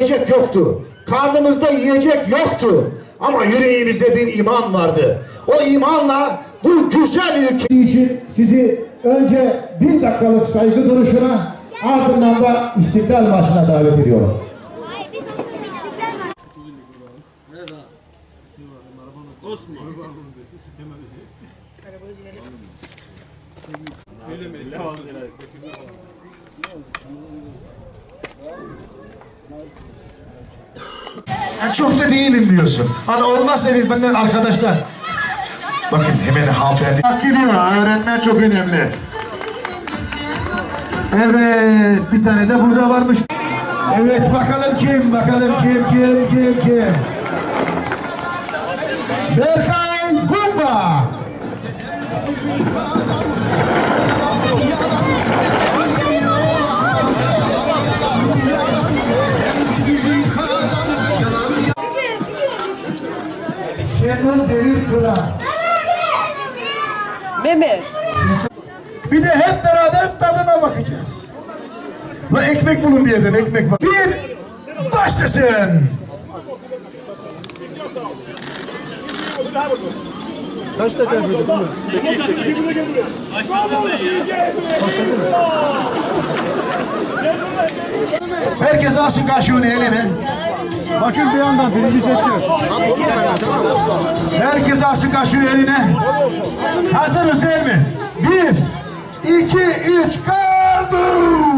Yiyecek yoktu. Karnımızda yiyecek yoktu. Ama yüreğimizde bir iman vardı. O imanla bu güzel ülke için sizi önce bir dakikalık saygı duruşuna ardından da İstiklal Marşı'na davet ediyorum. Hayır biz oturmayacağız. Sen çok da değilim diyorsun. Hani olmaz dedik benden arkadaşlar. Bakın hemen hanımefendi. Hak ediyor. Öğrenmen çok önemli. Evet. Bir tane de burada varmış. Evet bakalım kim? Bakalım kim? Kim? Kim? Kim? Berkay Kumba. Şenol Devir Kıran. Mehmet. Bir de hep beraber tadına bakacağız. Ve ekmek bulun bir yerden ekmek var. Bir başlasın. Herkes alsın kaşığını eline. Bakın bir yandan birinci seçiyor. Herkes alsın kaşığı eline. Hazırız değil mi? Bir, iki, üç, kaldır.